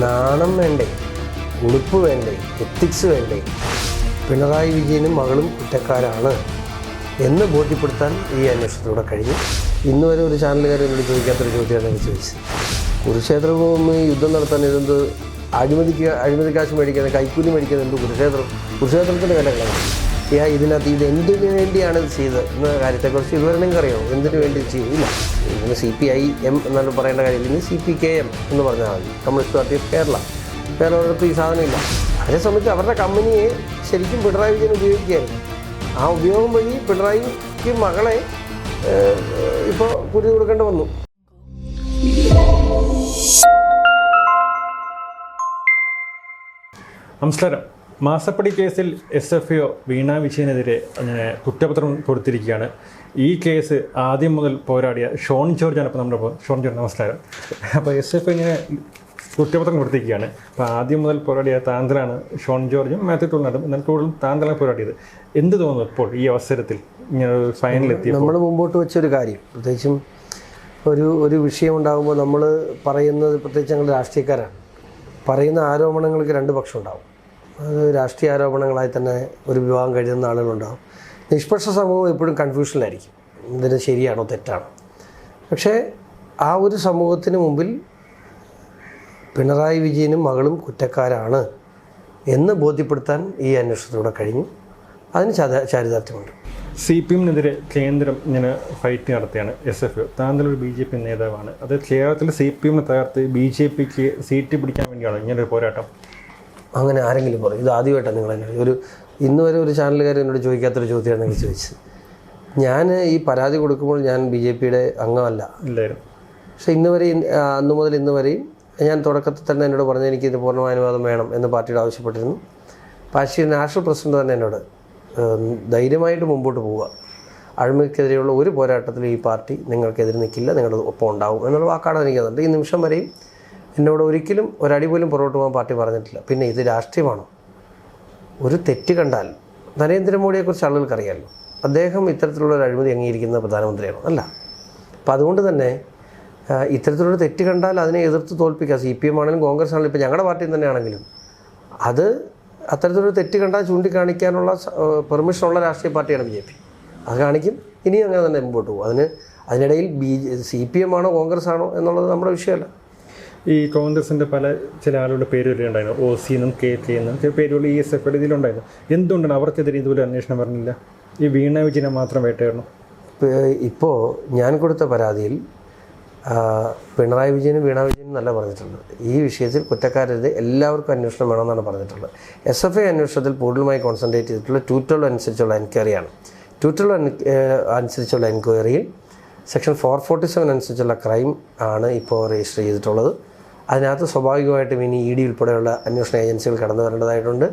നാണം വേണ്ടേ? ഉളുപ്പ് വേണ്ടേ? എത്തിക്സ് വേണ്ടേ? പിണറായി വിജയനും മകളും കുറ്റക്കാരാണ് എന്ന് ബോധ്യപ്പെടുത്താൻ ഈ അന്വേഷണത്തിലൂടെ കഴിഞ്ഞു. ഇന്ന് വരെ ഒരു ചാനലുകാർ എന്നോട് ചോദിക്കാത്തൊരു ചോദ്യമാണ് എനിക്ക് ചോദിച്ചത്. കുരുക്ഷേത്ര ഭൂമി യുദ്ധം നടത്താൻ ഇതെന്ത് അഴിമതിക്ക് അഴിമതി കാശ് മേടിക്കുന്നത് കൈക്കൂലി മേടിക്കുന്നത് എന്ത് കുരുക്ഷേത്രം? കുരുക്ഷേത്രത്തിന്റെ യാ ഇതിനകത്ത് ഇത് എന്തിനു വേണ്ടിയാണ് ഇത് ചെയ്തത് എന്ന കാര്യത്തെക്കുറിച്ച് ഇതുവരെ നിങ്ങൾക്ക് എന്തിനു വേണ്ടി ചെയ്തില്ല ഇതിന് സി പി ഐ എം എന്നാലും പറയേണ്ട കാര്യമില്ല ഇനി സി പി കെ എം എന്ന് പറഞ്ഞാൽ മതി. Communist party of Kerala. വേറെ ഒരിടത്തും ഈ സാധനമില്ല അതേ സമയത്ത് അവരുടെ കമ്പനിയെ ശരിക്കും പിണറായി വിജയൻ ഉപയോഗിക്കുകയായിരുന്നു. ആ ഉപയോഗം വഴി പിണറായിക്ക് മകളെ ഇപ്പോൾ കുരു കൊടുക്കേണ്ടി വന്നു. നമസ്കാരം. മാസപ്പടി കേസിൽ എസ് എഫ് ഒ വീണ വിജയനെതിരെ കുറ്റപത്രം കൊടുത്തിരിക്കുകയാണ്. ഈ കേസ് ആദ്യം മുതൽ പോരാടിയ ഷോൺ ജോർജാണ് ഇപ്പോൾ നമ്മുടെ ഷോൺ ജോർജ് നമസ്കാരം. അപ്പോൾ എസ് എഫ് ഇങ്ങനെ കുറ്റപത്രം കൊടുത്തിരിക്കുകയാണ്. അപ്പോൾ ആദ്യം മുതൽ പോരാടിയ താന്തലാണ് ഷോൺ ജോർജും മാത്യു ടൂർണാട്ടും. എന്നാൽ കൂടുതലും താന്തലാണ് പോരാടിയത്. എന്ത് തോന്നുന്നു ഇപ്പോൾ ഈ അവസരത്തിൽ ഇങ്ങനെ ഫൈനലെത്തി നമ്മൾ മുമ്പോട്ട് വെച്ചൊരു കാര്യം. പ്രത്യേകിച്ചും ഒരു ഒരു വിഷയം ഉണ്ടാകുമ്പോൾ നമ്മൾ പറയുന്നത് പ്രത്യേകിച്ച് ഞങ്ങൾ രാഷ്ട്രീയക്കാരാണ്. പറയുന്ന ആരോപണങ്ങൾക്ക് രണ്ട് പക്ഷം ഉണ്ടാവും. അത് രാഷ്ട്രീയ ആരോപണങ്ങളായി തന്നെ ഒരു വിവാഹം കഴിയുന്ന ആളുകളുണ്ടാകും നിഷ്പക്ഷ സമൂഹം എപ്പോഴും കൺഫ്യൂഷനിലായിരിക്കും ഇതിന് ശരിയാണോ തെറ്റാണോ? പക്ഷേ ആ ഒരു സമൂഹത്തിന് മുമ്പിൽ പിണറായി വിജയനും മകളും കുറ്റക്കാരാണ് എന്ന് ബോധ്യപ്പെടുത്താൻ ഈ അന്വേഷണത്തിലൂടെ കഴിഞ്ഞു. അതിന് ചാരിതാർത്ഥ്യമുണ്ട്. സി പി എമ്മിനെതിരെ കേന്ദ്രം ഇങ്ങനെ ഫൈറ്റ് നടത്തിയാണ് എസ് എഫ്. താങ്കളൊരു ബി ജെ പി നേതാവാണ്. അത് കേരളത്തിൽ സി പി എമ്മിനെ തകർത്ത് ബി ജെ പിക്ക് സീറ്റ് പിടിക്കാൻ വേണ്ടിയാണ് ഇങ്ങനൊരു പോരാട്ടം? അങ്ങനെ ആരെങ്കിലും പറയും. ഇത് ആദ്യമായിട്ടാണ് നിങ്ങൾ എന്നെ ഒരു ഇന്ന് വരെ ഒരു ചാനലുകാർ എന്നോട് ചോദിക്കാത്തൊരു ചോദ്യമാണ് നിങ്ങൾ ചോദിച്ചത്. ഞാൻ ഈ പരാതി കൊടുക്കുമ്പോൾ ഞാൻ ബി ജെ പിയുടെ അംഗമല്ല പക്ഷേ ഇന്ന് വരെ അന്നു മുതൽ ഇന്ന് വരെയും ഞാൻ തുടക്കത്തിൽ തന്നെ എന്നോട് പറഞ്ഞു എനിക്ക് ഇത് പൂർണമായ അനുവാദം വേണം എന്ന് പാർട്ടിയുടെ ആവശ്യപ്പെട്ടിരുന്നു. പാർട്ടിയുടെ നാഷണൽ പ്രസിഡന്റ് തന്നെ എന്നോട് ധൈര്യമായിട്ട് മുമ്പോട്ട് പോവുക. അഴിമതിക്കെതിരെയുള്ള ഒരു പോരാട്ടത്തിൽ ഈ പാർട്ടി നിങ്ങൾക്കെതിരെ നിൽക്കില്ല നിങ്ങളുടെ ഒപ്പം ഉണ്ടാവും എന്നുള്ള വാക്കാണ് എനിക്ക് തന്നിട്ട് ഈ നിമിഷം വരെയും എന്നോട് ഒരിക്കലും ഒരടി പോലും പുറകോട്ട് പോകാൻ പാർട്ടി പറഞ്ഞിട്ടില്ല. പിന്നെ ഇത് രാഷ്ട്രീയമാണോ? ഒരു തെറ്റ് കണ്ടാൽ നരേന്ദ്രമോദിയെക്കുറിച്ച് ആളുകൾക്ക് അറിയാമല്ലോ അദ്ദേഹം ഇത്തരത്തിലുള്ള ഒരു അഴിമതി അംഗീകരിക്കുന്ന പ്രധാനമന്ത്രിയാണ് അല്ല? അപ്പോൾ അതുകൊണ്ട് തന്നെ ഇത്തരത്തിലുള്ള തെറ്റ് കണ്ടാൽ അതിനെ എതിർത്ത് തോൽപ്പിക്കുക സി പി എം ആണെങ്കിലും കോൺഗ്രസ് ആണെങ്കിലും ഇപ്പം ഞങ്ങളുടെ പാർട്ടിയിൽ തന്നെയാണെങ്കിലും അത് അത്തരത്തിലൊരു തെറ്റ് കണ്ടാൽ ചൂണ്ടിക്കാണിക്കാനുള്ള പെർമിഷനുള്ള രാഷ്ട്രീയ പാർട്ടിയാണ് ബി ജെ പി. അത് കാണിക്കും ഇനിയും അങ്ങനെ തന്നെ മുമ്പോട്ട് പോകും. അതിന് അതിനിടയിൽ ബി സി പി എം ആണോ കോൺഗ്രസ് ആണോ എന്നുള്ളത് നമ്മുടെ വിഷയമല്ല. ഈ കോൺഗ്രസിന്റെ പല ചില ആളുകളുടെ പേര് ഉണ്ടായിരുന്നു ഒ സി എന്നും കെ കെ എന്നും ചില പേരുകൾ ഇ എസ് എഫ് ഇതിലുണ്ടായിരുന്നു. എന്തുകൊണ്ടാണ് അവർക്കെതിരെ ഇതുപോലെ അന്വേഷണം പറഞ്ഞില്ല ഈ വീണ വിജയനെ മാത്രം വേട്ടയായിരുന്നു ഇപ്പോൾ ഞാൻ കൊടുത്ത പരാതിയിൽ പിണറായി വിജയനും വീണ വിജയനും നല്ല പറഞ്ഞിട്ടുണ്ട്. ഈ വിഷയത്തിൽ കുറ്റക്കാരത് എല്ലാവർക്കും അന്വേഷണം വേണമെന്നാണ് പറഞ്ഞിട്ടുള്ളത്. എസ് എഫ് ഐ അന്വേഷണത്തിൽ കൂടുതലുമായി കോൺസെൻട്രേറ്റ് ചെയ്തിട്ടുള്ള ട്യൂറ്റർ അനുസരിച്ചുള്ള എൻക്വയറിയാണ്. ട്യൂറ്റർ അനുസരിച്ചുള്ള എൻക്വയറിയിൽ സെക്ഷൻ ഫോർ ഫോർട്ടി സെവൻ അനുസരിച്ചുള്ള ക്രൈം ആണ് ഇപ്പോൾ രജിസ്റ്റർ ചെയ്തിട്ടുള്ളത്. അതിനകത്ത് സ്വാഭാവികമായിട്ടും ഇനി ഇ ഡി ഉൾപ്പെടെയുള്ള അന്വേഷണ ഏജൻസികൾ കടന്നു വരേണ്ടതായിട്ടുണ്ട്.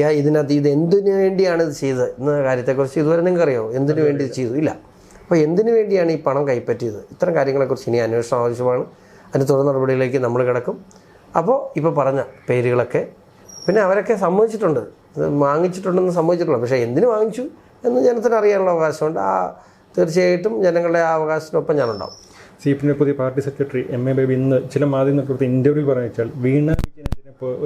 യാ ഇതിനകത്ത് ഇത് എന്തിനു വേണ്ടിയാണ് ഇത് ചെയ്തത്? എന്ന കാര്യത്തെക്കുറിച്ച് ഇതുവരെ നിങ്ങൾക്ക് അറിയാമോ എന്തിനു വേണ്ടി ഇത് ചെയ്തു? ഇല്ല. അപ്പോൾ എന്തിനു വേണ്ടിയാണ് ഈ പണം കൈപ്പറ്റിയത്? ഇത്തരം കാര്യങ്ങളെക്കുറിച്ച് ഇനി അന്വേഷണം ആവശ്യമാണ്. അതിന് തുടർ നടപടികളിലേക്ക് നമ്മൾ കിടക്കും. അപ്പോൾ ഇപ്പോൾ പറഞ്ഞ പേരുകളൊക്കെ പിന്നെ അവരൊക്കെ സമ്മതിച്ചിട്ടുണ്ട്. വാങ്ങിച്ചിട്ടുണ്ടെന്ന് സമ്മതിച്ചിട്ടുള്ളൂ പക്ഷേ എന്തിനു വാങ്ങിച്ചു എന്ന് ജനത്തിന് അറിയാനുള്ള അവകാശമുണ്ട്. ആ തീർച്ചയായിട്ടും ജനങ്ങളുടെ ആ അവകാശത്തിനൊപ്പം ഞാനുണ്ടാവും. സി പി പുതിയ party secretary M A Baby ഇന്ന് ചില മാധ്യമങ്ങൾ കൊടുത്ത ഇന്റർവ്യൂ പറഞ്ഞു വെച്ചാൽ വീണ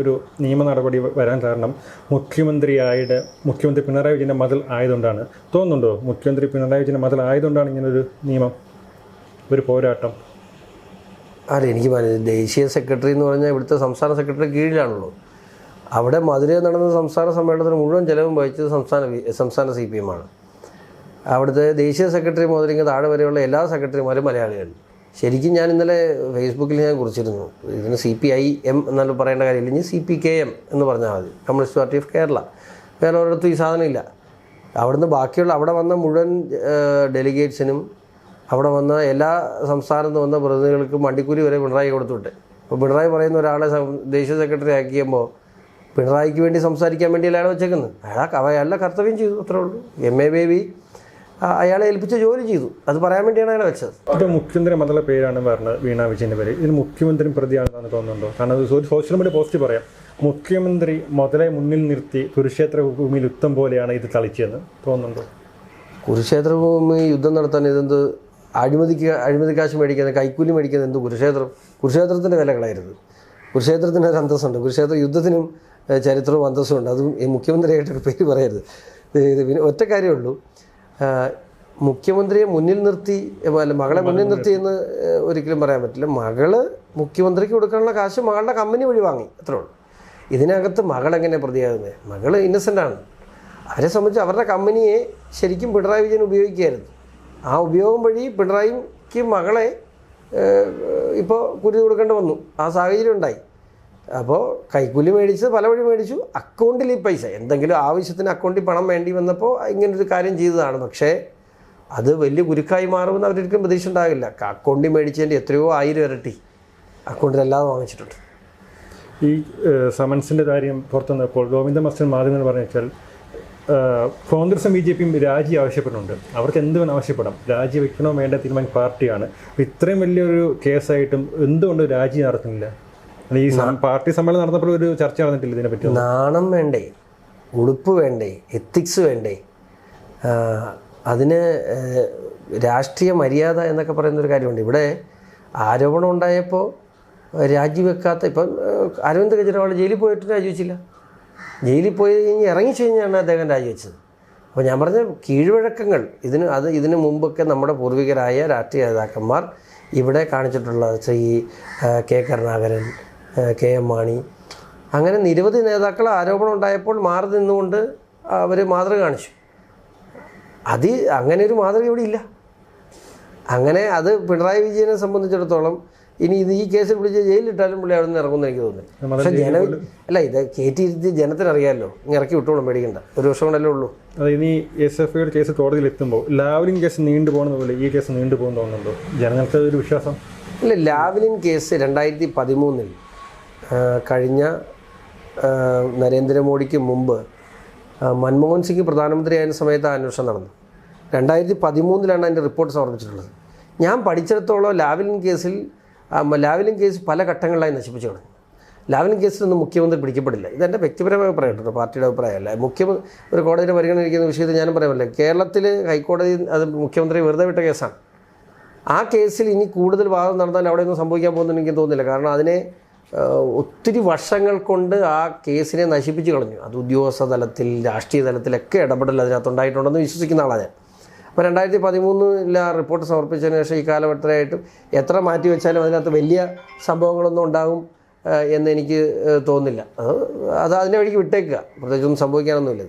ഒരു നിയമ നടപടി വരാൻ കാരണം മുഖ്യമന്ത്രിയായിട്ട് മുഖ്യമന്ത്രി പിണറായി വിജയന്റെ മതിൽ ആയതുകൊണ്ടാണ്. തോന്നുന്നുണ്ടോ? മുഖ്യമന്ത്രി പിണറായി വിജയന്റെ മതിൽ ആയതുകൊണ്ടാണ് ഇങ്ങനൊരു നിയമം ഒരു പോരാട്ടം? അല്ല എനിക്ക് ദേശീയ സെക്രട്ടറി എന്ന് പറഞ്ഞാൽ ഇവിടുത്തെ സംസ്ഥാന സെക്രട്ടറി കീഴിലാണല്ലോ. അവിടെ മധുരയിൽ നടന്ന സംസ്ഥാന സമ്മേളനത്തിന് മുഴുവൻ ചിലവും വഹിച്ചത് സംസ്ഥാന സംസ്ഥാന സി പി എം ആണ്. അവിടുത്തെ ദേശീയ സെക്രട്ടറി മുതൽ ഇങ്ങ് താഴെ വരെയുള്ള എല്ലാ സെക്രട്ടറിമാരും മലയാളികൾ ശരിക്കും ഞാൻ ഇന്നലെ ഫേസ്ബുക്കിൽ ഞാൻ കുറിച്ചിരുന്നു. ഇതിന് സി പി ഐ എം എന്നല്ല പറയേണ്ട കാര്യമില്ല. ഇനി സി പി കെ എം എന്ന് പറഞ്ഞാൽ മതി. Communist party of Kerala. വേറെ ഒരിടത്തും ഈ സാധനം ഇല്ല. അവിടുന്ന് ബാക്കിയുള്ള അവിടെ വന്ന മുഴുവൻ ഡെലിഗേറ്റ്സിനും അവിടെ വന്ന എല്ലാ സംസ്ഥാനത്ത് വന്ന പ്രതിനിധികൾക്കും വണ്ടിക്കൂലി വരെ പിണറായി കൊടുത്തുവിട്ടെ. അപ്പോൾ പിണറായി പറയുന്ന ഒരാളെ ദേശീയ സെക്രട്ടറി ആക്കിയുമ്പോൾ പിണറായിക്ക് വേണ്ടി സംസാരിക്കാൻ വേണ്ടിയല്ല അയാളെ വെച്ചേക്കുന്നത് അയാൾ അയാളുടെ കർത്തവ്യം ചെയ്തു അത്രേ ഉള്ളൂ. എം എ ബേബി അയാളെ ഏൽപ്പിച്ച ജോലി ചെയ്തു. അത് പറയാൻ വേണ്ടിയാണ് അയാളെ വെച്ചത്. ഇപ്പോൾ മുഖ്യമന്ത്രി മതല പേരാണ് പറഞ്ഞത് വീണ വിജയന്റെ പേര്. ഇതിന് മുഖ്യമന്ത്രി പ്രതിയാണെന്ന് തോന്നുന്നുണ്ടോ? കാരണം ഒരു സോഷ്യൽ മീഡിയ പോസ്റ്റ് പറയാം. മുഖ്യമന്ത്രി മുതലെ മുന്നിൽ നിർത്തി കുരുക്ഷേത്ര ഭൂമിയിൽ യുദ്ധം പോലെയാണ് ഇത് കളിച്ചതെന്ന് തോന്നുന്നുണ്ടോ? കുരുക്ഷേത്ര ഭൂമി യുദ്ധം നടത്താൻ ഇതെന്ത് അഴിമതിക്ക് അഴിമതി കാശ് മേടിക്കുന്നത് കൈക്കൂലി മേടിക്കുന്നത് എന്ത് കുരുക്ഷേത്രം? കുരുക്ഷേത്രത്തിന്റെ വില കളയരുത് കുരുക്ഷേത്രത്തിന് ഒരു അന്തസ്സുണ്ട്. കുരുക്ഷേത്ര യുദ്ധത്തിനും ചരിത്രവും അന്തസ്സും ഉണ്ട്. അതും ഈ മുഖ്യമന്ത്രിയായിട്ടൊരു പേര് പറയരുത്. ഇത് പിന്നെ ഒറ്റ കാര്യമേ ഉള്ളൂ. ആഹ്, മുഖ്യമന്ത്രിയെ മുന്നിൽ നിർത്തി അല്ല മകളെ മുന്നിൽ നിർത്തി എന്ന് ഒരിക്കലും പറയാൻ പറ്റില്ല. മകൾ മുഖ്യമന്ത്രിക്ക് കൊടുക്കാനുള്ള കാശ് മകളുടെ കമ്പനി വഴി വാങ്ങി അത്രേ ഉള്ളൂ. ഇതിനകത്ത് മകൾ എങ്ങനെ പ്രതിയാകുന്നത് മകൾ ഇന്നസെന്റ് ആണ്. അവരെ സംബന്ധിച്ച് അവരുടെ കമ്പനിയെ ശരിക്കും പിണറായി വിജയൻ ഉപയോഗിക്കുകയായിരുന്നു. ആ ഉപയോഗം വഴി പിണറായിക്ക് മകളെ ഇപ്പോൾ കുരു കൊടുക്കേണ്ടി വന്നു. ആ സാഹചര്യം ഉണ്ടായി. അപ്പോൾ കൈക്കൂലി മേടിച്ച് പല വഴി മേടിച്ചു. അക്കൗണ്ടിൽ ഈ പൈസ എന്തെങ്കിലും ആവശ്യത്തിന് അക്കൗണ്ടിൽ പണം വേണ്ടി വന്നപ്പോൾ ഇങ്ങനൊരു കാര്യം ചെയ്തതാണ്. പക്ഷേ അത് വലിയ ഗുരുക്കായി മാറുമെന്ന് അവരൊരിക്കലും പ്രതീക്ഷ ഉണ്ടാകില്ല അക്കൗണ്ടിൽ മേടിച്ചതിന്റെ എത്രയോ ആയിരം ഇരട്ടി അക്കൗണ്ടിൽ അല്ലാതെ വാങ്ങിച്ചിട്ടുണ്ട്. ഈ സമൻസിന്റെ കാര്യം പുറത്തു ഗോവിന്ദ മസ്റ്റർ മാധ്യമങ്ങൾ പറഞ്ഞു വെച്ചാൽ കോൺഗ്രസും ബി ജെ പിയും രാജി ആവശ്യപ്പെടുന്നുണ്ട് അവർക്ക് എന്ത് വേണം ആവശ്യപ്പെടാം? രാജി വെക്കണോ വേണ്ട തീരുമാനം പാർട്ടിയാണ്. ഇത്രയും വലിയൊരു കേസായിട്ടും എന്തുകൊണ്ട് രാജി നടത്തുന്നില്ല? ഈ പാർട്ടി സമ്മേളനം നടന്നപ്പോൾ ഒരു ചർച്ച നടന്നിട്ടില്ല ഇതിനെപ്പറ്റി നാണം വേണ്ടേ? ഉടുപ്പ് വേണ്ടേ? എത്തിക്സ് വേണ്ടേ? അതിന് രാഷ്ട്രീയ മര്യാദ എന്നൊക്കെ പറയുന്ന ഒരു കാര്യമുണ്ട്. ഇവിടെ ആരോപണം ഉണ്ടായപ്പോൾ രാജിവെക്കാത്ത ഇപ്പം അരവിന്ദ് കെജ്രിവാൾ ജയിലിൽ പോയിട്ട് രാജിവെച്ചില്ല. ജയിലിൽ പോയി കഴിഞ്ഞ് ഇറങ്ങിച്ചു കഴിഞ്ഞാണ് അദ്ദേഹം രാജിവെച്ചത്. അപ്പോൾ ഞാൻ പറഞ്ഞ കീഴ്വഴക്കങ്ങൾ ഇതിന് അത് ഇതിന് മുമ്പൊക്കെ നമ്മുടെ പൂർവികരായ രാഷ്ട്രീയ നേതാക്കന്മാർ ഇവിടെ കാണിച്ചിട്ടുള്ള Shri K Karunakaran K M Mani. അങ്ങനെ നിരവധി നേതാക്കൾ ആരോപണം ഉണ്ടായപ്പോൾ മാറി നിന്നുകൊണ്ട് അവർ മാതൃക കാണിച്ചു. അത് അങ്ങനെ ഒരു മാതൃക ഇവിടെ ഇല്ല. അങ്ങനെ അത് പിണറായി വിജയനെ സംബന്ധിച്ചിടത്തോളം ഇനി ഇത് ഈ കേസിൽ പിടിച്ച് ജയിലിലിട്ടാലും പുള്ളി അവിടെ നിന്ന് ഇറങ്ങുമെന്ന് എനിക്ക് തോന്നുന്നു. പക്ഷേ ജന അല്ല ഇത് കയറ്റിയിരുത്തി ജനത്തിനറിയാമല്ലോ ഇങ്ങനെ ഇറക്കി വിട്ടോളും പേടിക്കണ്ട. ഒരു വർഷം കൊണ്ടല്ലേ ഉള്ളൂ. അത് ഇനി എസ് എഫ് ഐയുടെ കേസ് കോടതിയിൽ എത്തുമ്പോൾ ലാവലിംഗ് കേസ് നീണ്ടു പോകുന്ന പോലെ ഈ കേസ് നീണ്ടു പോകുന്നു തോന്നുന്നുണ്ടോ? ജനങ്ങൾക്ക് ഒരു വിശ്വാസം? ഇല്ല ലാവ്ലിൻ കേസ് രണ്ടായിരത്തി പതിമൂന്നിൽ കഴിഞ്ഞ നരേന്ദ്രമോദിക്ക് മുമ്പ് മൻമോഹൻ സിംഗ് പ്രധാനമന്ത്രിയായിരുന്ന സമയത്ത് അന്വേഷണം നടന്നു. രണ്ടായിരത്തി പതിമൂന്നിലാണ് അതിന്റെ റിപ്പോർട്ട് സമർപ്പിച്ചിട്ടുള്ളത് ഞാൻ പഠിച്ചിടത്തോളം ലാവലിൻ കേസിൽ ലാവലിൻ കേസ് പല ഘട്ടങ്ങളിലായി നശിപ്പിച്ചു കളഞ്ഞു ലാവലിൻ കേസിലൊന്നും മുഖ്യമന്ത്രി പിടിക്കപ്പെടില്ല. ഇതെന്റെ വ്യക്തിപരമായ അഭിപ്രായം കേട്ടോ. പാർട്ടിയുടെ അഭിപ്രായമല്ല. മുഖ്യമന്ത്രി ഒരു കോടതിയിൽ പരിഗണിക്കുന്ന വിഷയത്തിൽ ഞാനും പറയാമല്ലോ കേരളത്തിൽ ഹൈക്കോടതി അത് മുഖ്യമന്ത്രി വെറുതെ വിട്ട കേസാണ്. ആ കേസിൽ ഇനി കൂടുതൽ വാദം നടന്നാൽ അവിടെ ഒന്നും സംഭവിക്കാൻ പോകുന്നു എനിക്ക് തോന്നുന്നില്ല. കാരണം അതിനെ ഒത്തിരി വർഷങ്ങൾ കൊണ്ട് ആ കേസിനെ നശിപ്പിച്ചു കളഞ്ഞു. അത് ഉദ്യോഗസ്ഥ തലത്തിൽ രാഷ്ട്രീയ തലത്തിലൊക്കെ ഇടപെടൽ അതിനകത്തുണ്ടായിട്ടുണ്ടെന്ന് വിശ്വസിക്കുന്ന ആളാണ് ഞാൻ. അപ്പോൾ രണ്ടായിരത്തി പതിമൂന്നിൽ ആ റിപ്പോർട്ട് സമർപ്പിച്ചതിന് ശേഷം ഈ കാലഘട്ടത്തിലായിട്ടും എത്ര മാറ്റി വെച്ചാലും അതിനകത്ത് വലിയ സംഭവങ്ങളൊന്നും ഉണ്ടാകും എന്ന് എനിക്ക് തോന്നില്ല അത് അത് അതിനെ വഴിക്ക് വിട്ടേക്കുക. പ്രത്യേകിച്ചൊന്നും സംഭവിക്കാനൊന്നുമില്ല.